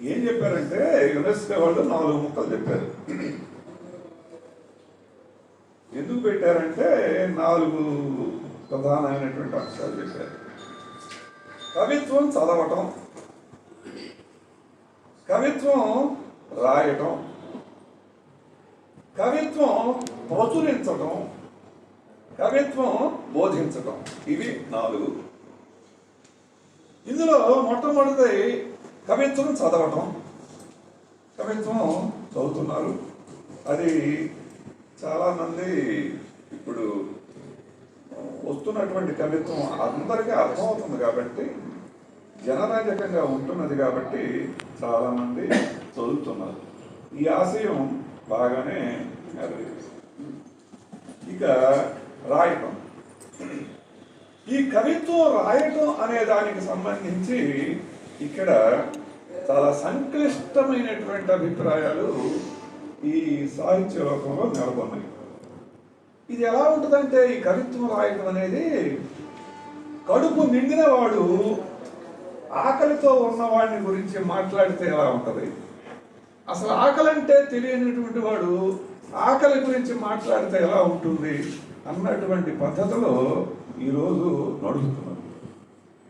ఏం చెప్పారంటే యునెస్కో వాళ్ళు నాలుగు ముక్కలు చెప్పారు. ఎందుకు పెట్టారంటే నాలుగు ప్రధానమైనటువంటి అంశాలు చెప్పారు. కవిత్వం చదవటం కవిత్వం రాయటం కవిత్వం ప్రచురించటం కవిత్వం బోధించటం. ఇవి నాలుగు. ఇందులో మొట్టమొదటి కవిత్వం చదవటం. కవిత్వం చదువుతున్నారు. అది చాలామంది ఇప్పుడు వస్తున్నటువంటి కవిత్వం అందరికీ అర్థమవుతుంది కాబట్టి జనరాజకంగా ఉంటున్నది కాబట్టి చాలామంది చదువుతున్నారు. ఈ ఆశయం బాగానే ఇక రాయటం. ఈ కవిత్వం రాయటం అనే దానికి సంబంధించి ఇక్కడ చాలా సంక్లిష్టమైనటువంటి అభిప్రాయాలు ఈ సాహిత్య లోకంలో నెలకొన్నాయి. ఇది ఎలా ఉంటుందంటే ఈ కవిత్వం రాయటం అనేది కడుపు నిండిన వాడు ఆకలితో ఉన్నవాడిని గురించి మాట్లాడితే ఎలా ఉంటుంది? అసలు ఆకలి అంటే తెలియనటువంటి వాడు ఆకలి గురించి మాట్లాడితే ఎలా ఉంటుంది అన్నటువంటి పద్ధతిలో ఈరోజు నడుస్తున్నారు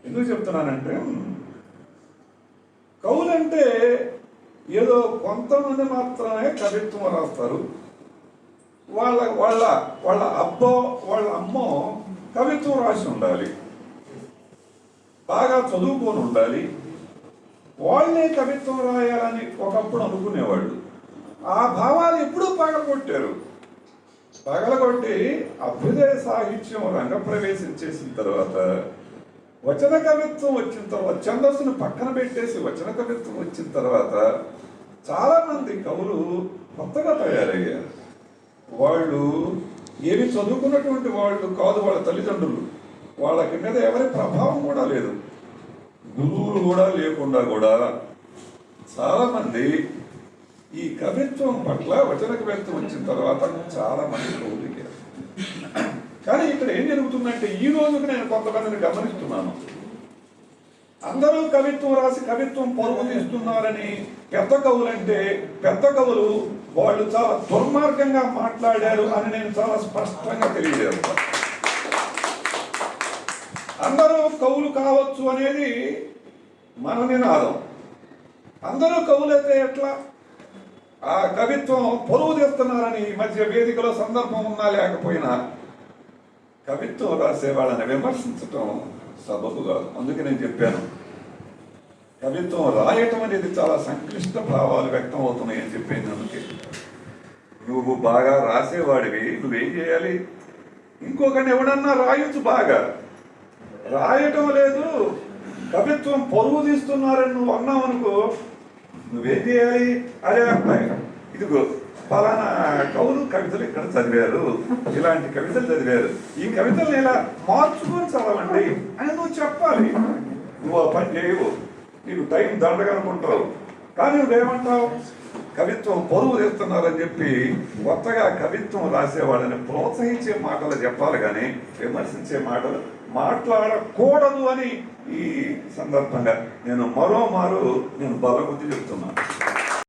ఎందుకు చెప్తున్నానంటే కవులంటే ఏదో కొంతమంది మాత్రమే కవిత్వం రాస్తారు. వాళ్ళ వాళ్ళ వాళ్ళ అబ్బో వాళ్ళ అమ్మో కవిత్వం రాసి ఉండాలి. బాగా చదువుకొని ఉండాలి. వాళ్ళే కవిత్వం రాయాలని ఒకప్పుడు అనుకునేవాళ్ళు. ఆ భావాలు ఎప్పుడూ పగలగొట్టారు. పగలగొట్టి అభ్యుదయ సాహిత్యం రంగప్రవేశం చేసిన తర్వాత వచన కవిత్వం వచ్చిన తర్వాత ఛందస్సును పక్కన పెట్టేసి వచన కవిత్వం వచ్చిన తర్వాత చాలామంది కవులు కొత్తగా తయారయ్యారు. వాళ్ళు ఏమి చదువుకున్నటువంటి వాళ్ళు కాదు వాళ్ళ తల్లిదండ్రులు. వాళ్ళకి మీద ఎవరి ప్రభావం కూడా లేదు. గురువులు కూడా లేకుండా కూడా చాలామంది ఈ కవిత్వం పట్ల వచన కవిత్వం వచ్చిన తర్వాత చాలామంది కవులు కానీ ఇక్కడ ఏం జరుగుతుందంటే ఈ రోజుకి నేను కొంతమందిని గమనిస్తున్నాను. అందరూ కవిత్వం రాసి కవిత్వం పరుగు తీస్తున్నారని పెద్ద కవులంటే పెద్ద కవులు వాళ్ళు చాలా దుర్మార్గంగా మాట్లాడారు అని నేను చాలా స్పష్టంగా తెలియజేస్తాను అందరూ కవులు కావచ్చు అనేది మన నినాదం. అందరూ కవులైతే ఎట్లా? ఆ కవిత్వం పొరుగు తీస్తున్నారని ఈ మధ్య వేదికలో సందర్భం ఉన్నా లేకపోయినా కవిత్వం రాసే వాళ్ళని విమర్శించటం సబబు కాదు. అందుకే నేను చెప్పాను. కవిత్వం రాయటం అనేది చాలా సంక్లిష్ట భావాలు వ్యక్తం అవుతున్నాయి అని చెప్పాను అందుకే. నువ్వు బాగా రాసేవాడివి నువ్వేం చేయాలి? ఇంకొకరిని ఎవడన్నా రాయొచ్చు బాగా. రాయటం లేదు. కవిత్వం పొరుగు తీస్తున్నారని నువ్వు అన్నావు అనుకో నువ్వేం చేయాలి? అరే అబ్బాయి ఇదిగో ఫలానా కవులు కవితలు ఇక్కడ చదివారు. ఇలాంటి కవితలు చదివారు. ఈ కవితలు ఇలా మార్చుకొని చదవండి అని నువ్వు చెప్పాలి. నువ్వు ఆ పని చేయవు. నీకు టైం దండగనుకుంటావు కానీ నువ్వేమంటావు? కవిత్వం పొరుగు తెస్తున్నారని చెప్పి కొత్తగా కవిత్వం రాసేవాళ్ళని ప్రోత్సహించే మాటలు చెప్పాలి కానీ విమర్శించే మాటలు మాట్లాడకూడదు అని ఈ సందర్భంగా నేను మరో మారు నేను బలకొద్ది చెప్తున్నాను